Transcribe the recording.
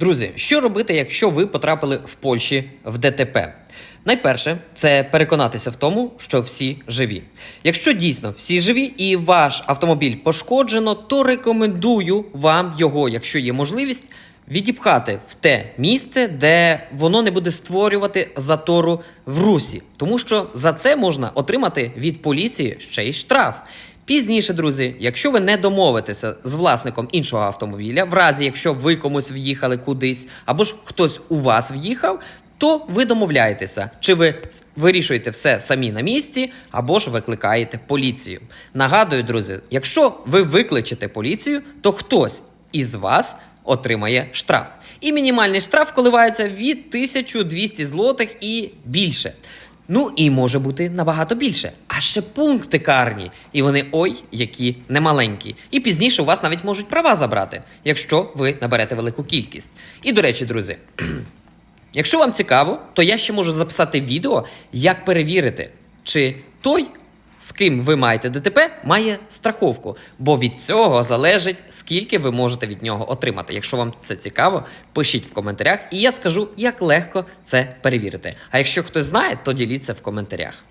Друзі, що робити, якщо ви потрапили в Польщі в ДТП? Найперше, це переконатися в тому, що всі живі. Якщо дійсно всі живі і ваш автомобіль пошкоджено, то рекомендую вам його, якщо є можливість, відіпхати в те місце, де воно не буде створювати затору в русі, тому що за це можна отримати від поліції ще й штраф. Пізніше, друзі, якщо ви не домовитеся з власником іншого автомобіля, в разі якщо ви комусь в'їхали кудись, або ж хтось у вас в'їхав, то ви домовляєтеся, чи ви вирішуєте все самі на місці, або ж викликаєте поліцію. Нагадую, друзі, якщо ви викличете поліцію, то хтось із вас отримає штраф. І мінімальний штраф коливається від 1200 злотих і більше. Ну і може бути набагато більше. А ще пункти карні. І вони ой, які немаленькі. І пізніше у вас навіть можуть права забрати, якщо ви наберете велику кількість. І до речі, друзі, якщо вам цікаво, то я ще можу записати відео, як перевірити, чи той, з ким ви маєте ДТП, має страховку. Бо від цього залежить, скільки ви можете від нього отримати. Якщо вам це цікаво, пишіть в коментарях, і я скажу, як легко це перевірити. А якщо хтось знає, то діліться в коментарях.